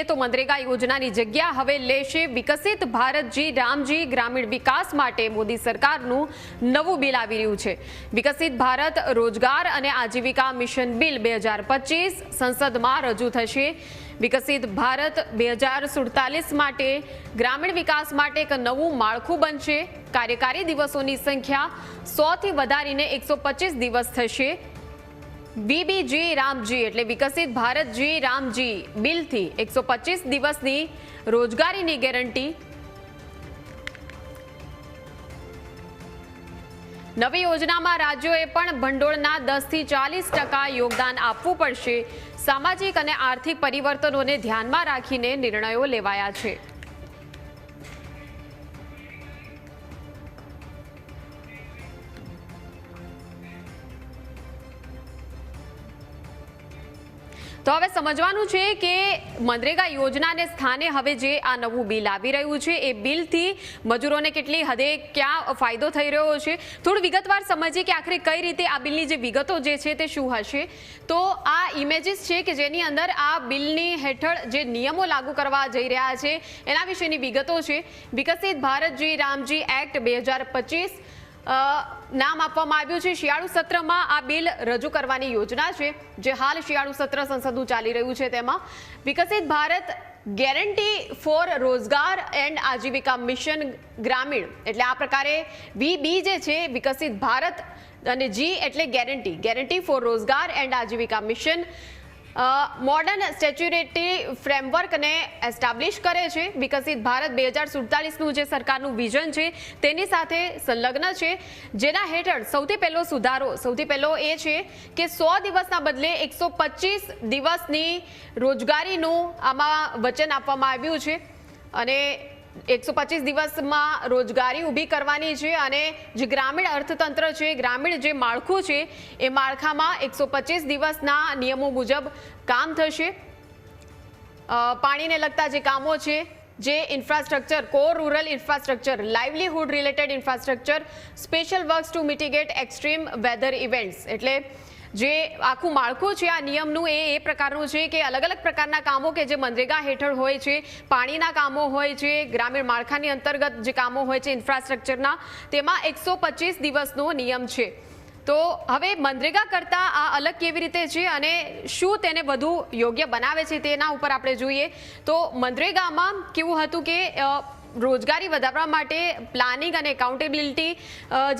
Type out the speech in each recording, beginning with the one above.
જોઈએ તો મનરેગા યોજનાની જગ્યા હવે લેશે વિકસિત ભારતજી રામજી ગ્રામીણ વિકાસ માટે મોદી સરકારનું નવું બિલ આવી રહ્યું છે. વિકસિત ભારત રોજગાર અને આજીવિકા મિશન બિલ બે સંસદમાં રજૂ થશે. વિકસિત ભારત બે હજાર સુડતાલીસ માટે ગ્રામીણ વિકાસ માટે એક નવું માળખું બનશે. કાર્યકારી દિવસોની સંખ્યા સોથી વધારીને એકસો દિવસ થશે. બીબીજી રામજી એટલે વિકસિત ભારતજી રામજી બિલથી એકસો દિવસની રોજગારીની ગેરંટી. નવી યોજનામાં રાજ્યોએ પણ ભંડોળના દસથી ચાલીસ ટકા યોગદાન આપવું પડશે. સામાજિક અને આર્થિક પરિવર્તનોને ધ્યાનમાં રાખીને નિર્ણયો લેવાયા છે. તો હવે સમજવાનું છે કે મનરેગા યોજનાને સ્થાને હવે જે આ નવું બિલ આવી રહ્યું છે, એ બિલથી મજૂરોને કેટલી હદે ક્યાં ફાયદો થઈ રહ્યો છે? થોડું વિગતવાર સમજીએ કે આખરે કઈ રીતે આ બિલની જે વિગતો જે છે તે શું હશે? તો આ ઇમેજીસ છે કે જેની અંદર આ બિલની હેઠળ જે નિયમો લાગુ કરવા જઈ રહ્યા છે, એના વિશેની વિગતો છે. વિકસિત ભારતજી રામજી એક્ટ બે હજાર નામ આપવામાં આવ્યું છે. શિયાળુ સત્રમાં આ બિલ રજૂ કરવાની યોજના છે, જે હાલ શિયાળુ સત્ર સંસદનું ચાલી રહ્યું છે તેમાં. Viksit Bharat guarantee for Rozgar and Ajeevika mission Gramin. એટલે આ પ્રકારે વી બી જે છે, વિકસિત ભારત અને જી એટલે guarantee. Guarantee for Rozgar and Ajeevika mission modern statutory ફ્રેમવર્કને establish કરે છે, વિકસિત ભારત બે હજાર સુડતાલીસનું જે સરકારનું વિઝન છે, તેની સાથે સંલગ્ન છે. જેના હેઠળ સૌથી પહેલો સુધારો, સૌથી પહેલો એ છે કે સો દિવસના બદલે એકસો દિવસની રોજગારીનું આમાં વચન આપવામાં આવ્યું છે. અને એકસો પચીસ દિવસમાં રોજગારી ઊભી કરવાની છે અને જે ગ્રામીણ અર્થતંત્ર છે, ગ્રામીણ જે માળખું છે, એ માળખામાં એકસો પચીસ દિવસના નિયમો મુજબ કામ થશે. પાણીને લગતા જે કામો છે, જે infrastructure, core rural infrastructure, livelihood related infrastructure, special works to mitigate extreme weather events. એટલે જે આખું માળખું છે, આ નિયમનું એ એ પ્રકારનું છે કે અલગ અલગ પ્રકારના કામો કે જે મનરેગા હેઠળ હોય છે, પાણીના કામો હોય છે, ગ્રામીણ માળખાની અંતર્ગત જે કામો હોય છે ઇન્ફ્રાસ્ટ્રક્ચરના તેમાં એકસો દિવસનો નિયમ છે. તો હવે મનરેગા કરતાં આ અલગ કેવી રીતે છે અને શું તેને વધુ યોગ્ય બનાવે છે તેના ઉપર આપણે જોઈએ. તો મનરેગામાં કેવું હતું કે રોજગારી વધારવા માટે પ્લાનિંગ અને એકાઉન્ટેબિલિટી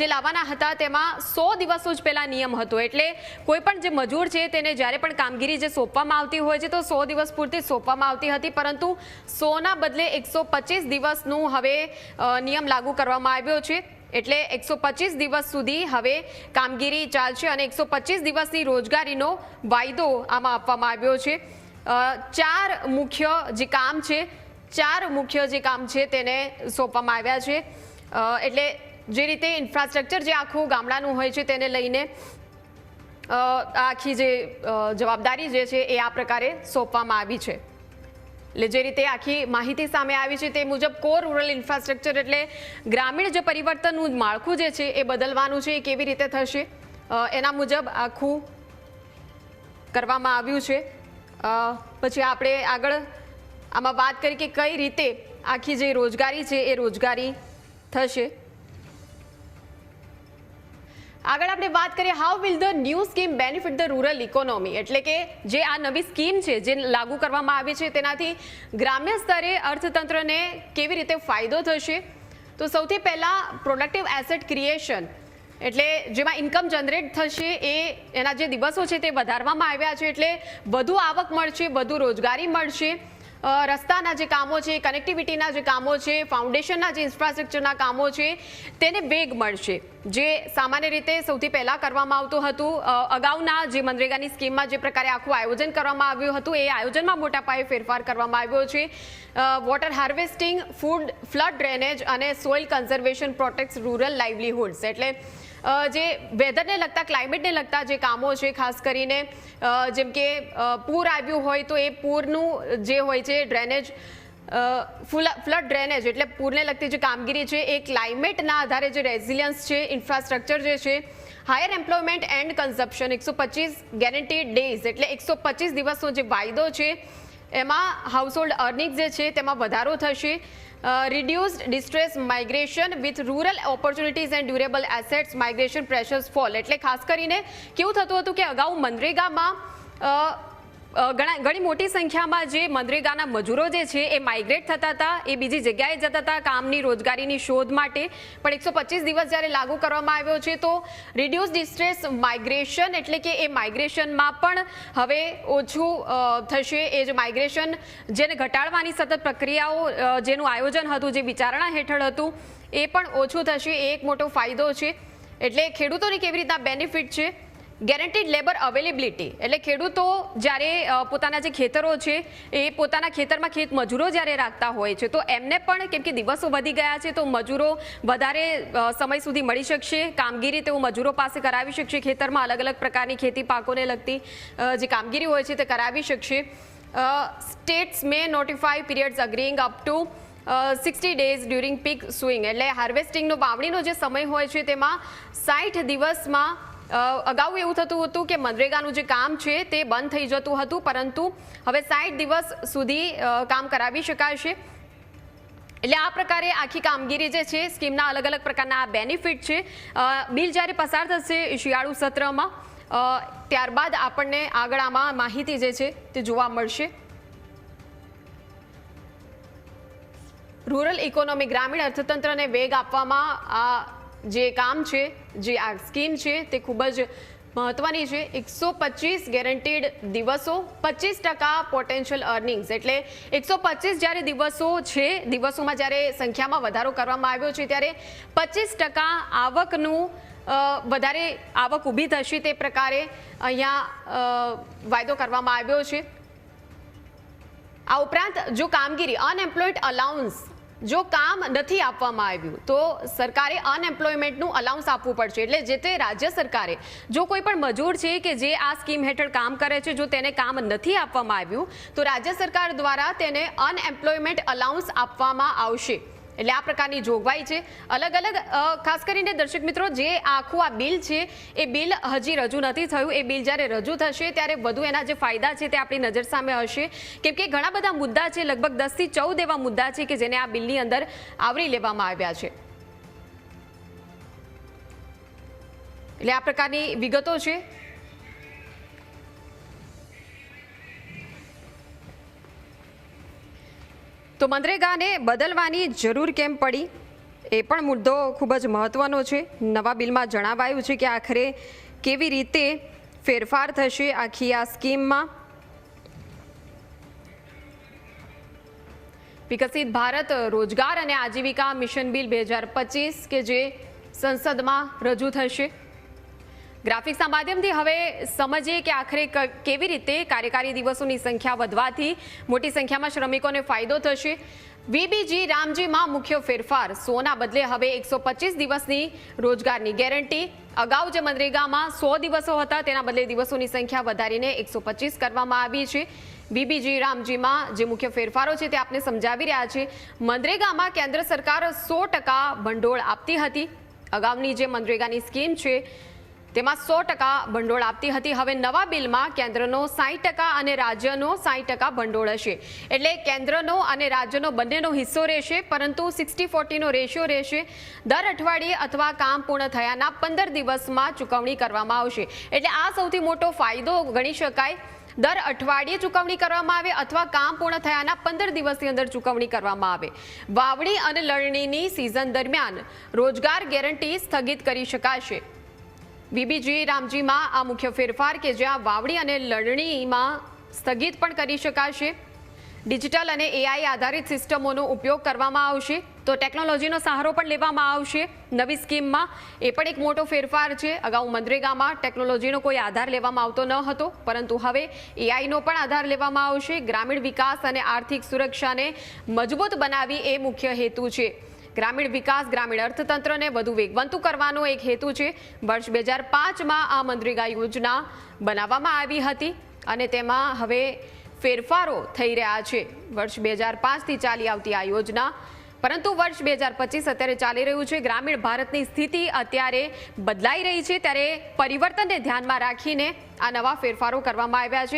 જે લાવવાના હતા તેમાં સો દિવસો જ પહેલાં નિયમ હતો. એટલે કોઈ પણ જે મજૂર છે તેને જ્યારે પણ કામગીરી જે સોંપવામાં આવતી હોય છે તો સો દિવસ પૂરતી સોંપવામાં આવતી હતી. પરંતુ સોના બદલે એકસો દિવસનું હવે નિયમ લાગુ કરવામાં આવ્યો છે. એટલે એકસો દિવસ સુધી હવે કામગીરી ચાલશે અને એકસો દિવસની રોજગારીનો વાયદો આમાં આપવામાં આવ્યો છે. ચાર મુખ્ય જે કામ છે ચાર મુખ્ય જે કામ છે તેને સોંપવામાં આવ્યા છે. એટલે જે રીતે ઇન્ફ્રાસ્ટ્રક્ચર જે આખું ગામડાનું હોય છે તેને લઈને આખી જે જવાબદારી જે છે એ આ પ્રકારે સોંપવામાં આવી છે. એટલે જે રીતે આખી માહિતી સામે આવી છે તે મુજબ કોર રૂરલ ઇન્ફ્રાસ્ટ્રક્ચર એટલે ગ્રામીણ જે પરિવર્તનનું માળખું જે છે એ બદલવાનું છે એ કેવી રીતે થશે એના મુજબ આખું કરવામાં આવ્યું છે. પછી આપણે આગળ આમાં વાત કરી કે કઈ રીતે આખી જે રોજગારી છે, એ રોજગારી થશે. આગળ આપણે વાત કરીએ how will the new scheme benefit the rural economy એટલે કે જે આ નવી સ્કીમ છે, જે લાગુ કરવામાં આવી છે, તેનાથી ગ્રામ્ય સ્તરે અર્થતંત્રને કેવી રીતે ફાયદો થશે? તો સૌથી પહેલાં પ્રોડક્ટિવ એસેટ ક્રિએશન એટલે જેમાં ઇન્કમ જનરેટ થશે એ એના જે દિવસો છે તે વધારવામાં આવ્યા છે, એટલે વધુ આવક મળશે, વધુ રોજગારી મળશે. રસ્તાના જે કામો છે કનેક્ટિવિટીના જે કામો છે ફાઉન્ડેશનના જે ઇન્ફ્રાસ્ટ્રક્ચરના કામો છે, તેને વેગ મળશે. જે સામાન્ય રીતે સૌથી પહેલાં કરવામાં આવતું હતું અગાઉના જે મનરેગાની સ્કીમમાં જે પ્રકારે આખું આયોજન કરવામાં આવ્યું હતું, એ આયોજનમાં મોટા પાયે ફેરફાર કરવામાં આવ્યો છે. Water harvesting food flood drainage અને soil conservation protect rural livelihoods એટલે જે વેધરને લગતા ક્લાઇમેટને લગતા જે કામો છે, ખાસ કરીને જેમ કે પૂર આવ્યું હોય તો એ પૂરનું જે હોય છે ડ્રેનેજ ફ્લડ ડ્રેનેજ એટલે પૂરને લગતી જે કામગીરી છે, એ ક્લાઇમેટના આધારે જે રેઝિલિયન્સ છે ઇન્ફ્રાસ્ટ્રક્ચર જે છે હાયર એમ્પ્લોયમેન્ટ એન્ડ કન્ઝપ્શન એકસો પચીસ ગેરંટી ડેઝ એટલે એકસો પચીસ દિવસનો જે વાયદો છે એમાં હાઉસહોલ્ડ અર્નિંગ જે છે તેમાં વધારો થશે. Reduced distress migration with rural opportunities and durable assets migration pressures fall એટલે ખાસ કરીને કેવું થતું હતું કે અગાઉ મનરેગામાં ઘણા, ઘણી મોટી સંખ્યામાં જે મનરેગાના મજૂરો જે છે એ માઇગ્રેટ થતા હતા, એ બીજી જગ્યાએ જતા હતા કામની રોજગારીની શોધ માટે. પણ એકસો દિવસ જ્યારે લાગુ કરવામાં આવ્યો છે, તો રિડ્યુસ ડિસ્ટ્રેસ માઇગ્રેશન એટલે કે એ માઇગ્રેશનમાં પણ હવે ઓછું થશે. એ જે માઇગ્રેશન જેને ઘટાડવાની સતત પ્રક્રિયાઓ જેનું આયોજન હતું, જે વિચારણા હેઠળ હતું, એ પણ ઓછું થશે. એ એક મોટો ફાયદો છે. એટલે ખેડૂતોને કેવી રીતના બેનિફિટ છે? ગેરંટીડ લેબર અવેલેબિલિટી એટલે ખેડૂતો જ્યારે પોતાના જે ખેતરો છે, એ પોતાના ખેતરમાં ખેત મજૂરો જ્યારે રાખતા હોય છે, તો એમને પણ કેમ કે દિવસો વધી ગયા છે, તો મજૂરો વધારે સમય સુધી મળી શકશે. કામગીરી તેઓ મજૂરો પાસે કરાવી શકશે. ખેતરમાં અલગ અલગ પ્રકારની ખેતી પાકોને લગતી જે કામગીરી હોય છે તે કરાવી શકશે. States may notify periods agreeing up to sixty days during peak sowing એટલે હાર્વેસ્ટિંગનો વાવણીનો જે સમય હોય છે, તેમાં સાઠ દિવસમાં અગાઉ એવું થતું હતું કે મનરેગાનું જે કામ છે તે બંધ થઈ જતું હતું, પરંતુ હવે સાઠ દિવસ સુધી કામ કરાવી શકાશે. એટલે આ પ્રકારે આખી કામગીરી જે છે, સ્કીમના અલગ અલગ પ્રકારના બેનિફિટ છે. બિલ જ્યારે પસાર થશે શિયાળુ સત્રમાં ત્યારબાદ આપણને આગળ આમાં માહિતી જે છે તે જોવા મળશે. રૂરલ ઇકોનોમી ગ્રામીણ અર્થતંત્રને વેગ આપવામાં આ જે કામ છે, જે આ સ્કીમ છે તે ખૂબ જ મહત્વની છે. એકસો પચીસ ગેરંટીડ દિવસો, પચીસ ટકા પોટેન્શિયલ અર્નિંગ્સ એટલે એકસો પચીસ જ્યારે દિવસો છે, દિવસોમાં જ્યારે સંખ્યામાં વધારો કરવામાં આવ્યો છે, ત્યારે પચીસ ટકા આવકનું વધારે આવક ઊભી થશે તે પ્રકારે અહીંયા વાયદો કરવામાં આવ્યો છે. આ ઉપરાંત જો કામગીરી અનએમ્પ્લોયડ અલાઉન્સ જો કામ નથી આપવામાં આવ્યું, તો સરકારે અનએમ્પ્લોયમેન્ટનું અલાઉન્સ આપવું પડશે. એટલે જે તે રાજ્ય સરકારે, જો કોઈ પણ મજૂર છે કે જે આ સ્કીમ હેઠળ કામ કરે છે, જો તેને કામ નથી આપવામાં આવ્યું, તો રાજ્ય સરકાર દ્વારા તેને અનએમ્પ્લોયમેન્ટ અલાઉન્સ આપવામાં આવશે. એટલે આ પ્રકારની જોગવાઈ છે. અલગ અલગ ખાસ કરીને દર્શક મિત્રો, જે આખું આ બિલ છે, એ બિલ હજી રજૂ નથી થયું. એ બિલ જ્યારે રજૂ થશે, ત્યારે વધુ એના જે ફાયદા છે તે આપણી નજર સામે હશે. કેમ કે ઘણા બધા મુદ્દા છે, લગભગ દસથી ચૌદ એવા મુદ્દા છે કે જેને આ બિલની અંદર આવરી લેવામાં આવ્યા છે. એટલે આ પ્રકારની વિગતો છે. તો મનરેગાને બદલવાની જરૂર કેમ પડી? એ પણ મુદ્દો ખૂબ જ મહત્વનો છે. નવા બિલમાં જણાવાયું છે કે આખરે કેવી રીતે ફેરફાર થશે આખી આ સ્કીમમાં? વિકસિત ભારત રોજગાર અને આજીવિકા મિશન બિલ બે હજાર પચીસ કે જે સંસદમાં રજૂ થશે? ગ્રાફિક્સના માધ્યમથી હવે સમજીએ કે આખરે કેવી રીતે કાર્યકારી દિવસોની સંખ્યા વધવાથી મોટી સંખ્યામાં શ્રમિકોને ફાયદો થશે. વીબીજી રામજીમાં મુખ્ય ફેરફાર. સોના બદલે હવે એકસો દિવસની રોજગારની ગેરંટી. અગાઉ જે મનરેગામાં સો દિવસો હતા, તેના બદલે દિવસોની સંખ્યા વધારીને એકસો કરવામાં આવી છે. બીબીજી રામજીમાં જે મુખ્ય ફેરફારો છે તે આપને સમજાવી રહ્યા છે. મનરેગામાં કેન્દ્ર સરકાર સો ભંડોળ આપતી હતી. અગાઉની જે મનરેગાની સ્કીમ છે તેમાં સો ટકા ભંડોળ આપતી હતી. હવે નવા બિલમાં કેન્દ્રનો સાઠ ટકા અને રાજ્યનો સાઠ ટકા ભંડોળ હશે. એટલે કેન્દ્રનો અને રાજ્યનો બંનેનો હિસ્સો રહેશે, પરંતુ સિક્સટી ફોર્ટીનો રેશિયો રહેશે. દર અઠવાડિયે અથવા કામ પૂર્ણ થયાના પંદર દિવસમાં ચૂકવણી કરવામાં આવશે. એટલે આ સૌથી મોટો ફાયદો ગણી શકાય. દર અઠવાડિયે ચૂકવણી કરવામાં આવે અથવા કામ પૂર્ણ થયાના પંદર દિવસની અંદર ચૂકવણી કરવામાં આવે. વાવણી અને લણણીની સિઝન દરમિયાન રોજગાર ગેરંટી સ્થગિત કરી શકાશે. બીબીજી રામજીમાં આ મુખ્ય ફેરફાર કે જ્યાં વાવણી અને લણણીમાં સ્થગિત પણ કરી શકાશે. ડિજિટલ અને એઆઈ આધારિત સિસ્ટમોનો ઉપયોગ કરવામાં આવશે તો ટેકનોલોજીનો સહારો પણ લેવામાં આવશે. નવી સ્કીમમાં એ પણ એક મોટો ફેરફાર છે. અગાઉ મનરેગામાં ટેકનોલોજીનો કોઈ આધાર લેવામાં આવતો ન હતો, પરંતુ હવે એઆઈનો પણ આધાર લેવામાં આવશે. ગ્રામીણ વિકાસ અને આર્થિક સુરક્ષાને મજબૂત બનાવી એ મુખ્ય હેતુ છે. ગ્રામીણ વિકાસ, ગ્રામીણ અર્થતંત્રને વધુ વેગવંતું કરવાનો એક હેતુ છે. વર્ષ બે હજાર પાંચમાં આ મનરેગા યોજના બનાવવામાં આવી હતી અને તેમાં હવે ફેરફારો થઈ રહ્યા છે. વર્ષ બે હજાર પાંચથી ચાલી આવતી આ યોજના, પરંતુ વર્ષ બે હજાર પચીસ અત્યારે ચાલી રહ્યું છે. ગ્રામીણ ભારતની સ્થિતિ અત્યારે બદલાઈ રહી છે. ત્યારે પરિવર્તનને ધ્યાનમાં રાખીને આ નવા ફેરફારો કરવામાં આવ્યા છે.